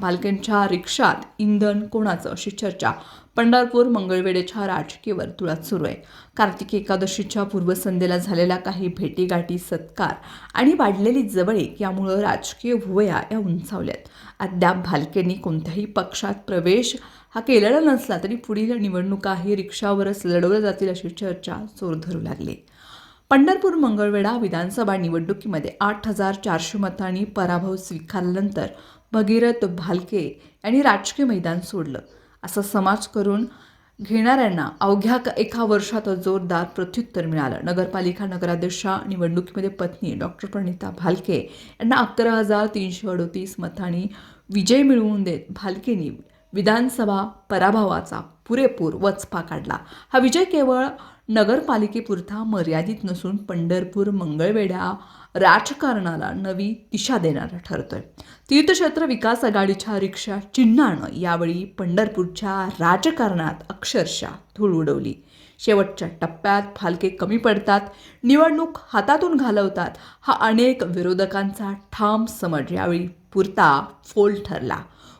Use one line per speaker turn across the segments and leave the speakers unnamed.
भालकेंच्या रिक्षात इंधन कोणाचं अशी चर्चा? पंढरपूर मंगळवेढेच्या राजकीय वर्तुळात सुरू आहे. कार्तिक एकादशीच्या पूर्वसंध्येला झालेला काही भेटीगाठी सत्कार आणि वाढलेली जवळीक यामुळं राजकीय भुवया या उंचावल्यात. अद्याप भालकेंनी कोणत्याही पक्षात प्रवेश हा केलेला नसला तरी पुढील निवडणुका ही रिक्षावरच लढवल्या जातील अशी चर्चा जोर धरू लागली. पंढरपूर मंगळवेढा विधानसभा निवडणुकीमध्ये आठ हजार चारशे मतांनी पराभव स्वीकारल्यानंतर भगीरथ भालके यांनी राजकीय मैदान सोडलं. असा समाज करून घेणाऱ्यांना अवघ्या एका वर्षात जोरदार प्रत्युत्तर मिळालं. नगरपालिका नगराध्यक्षा निवडणुकीमध्ये पत्नी डॉक्टर प्रणिता भालके यांना अकरा हजार तीनशे अडोतीस मतांनी विजय मिळवून देत भालकेनी विधानसभा पराभवाचा पुरेपूर वचपा काढला. हा विजय केवळ नगरपालिकेपुरता मर्यादित नसून पंढरपूर मंगळवेढ्या राजकारणाला नवी दिशा देणारा ठरतोय. तीर्थक्षेत्र विकास आघाडीच्या रिक्षा चिन्हानं यावेळी पंढरपूरच्या राजकारणात अक्षरशः धूळ उडवली. शेवटच्या टप्प्यात फालके कमी पडतात निवडणूक हातातून घालवतात हा अनेक विरोधकांचा ठाम समज. यावेळी पुरता फोल ठरला.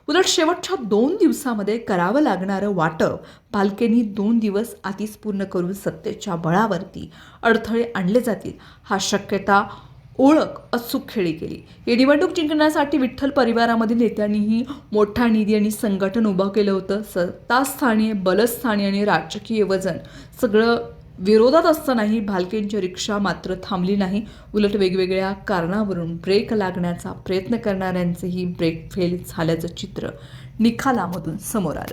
उलट शेवटच्या दोन दिवसामध्ये करावं लागणारं वाटप पालकेंनी दोन दिवस आधीच पूर्ण करून सत्तेच्या बळावरती अडथळे आणले जातील हा शक्यता ओळख अचूक खेळी केली. ही निवडणूक जिंकण्यासाठी विठ्ठल परिवारामधील नेत्यांनीही मोठा निधी आणि संघटन उभं केलं होतं. सत्तास्थानी बलस्थानी आणि राजकीय वजन सगळं विरोधात असतानाही भालकेंची रिक्षा मात्र थांबली नाही. उलट वेगवेगळ्या कारणावरून ब्रेक लागण्याचा प्रयत्न करणाऱ्यांचेही ब्रेक फेल झाल्याचं चित्र निखालामधून समोर आलं.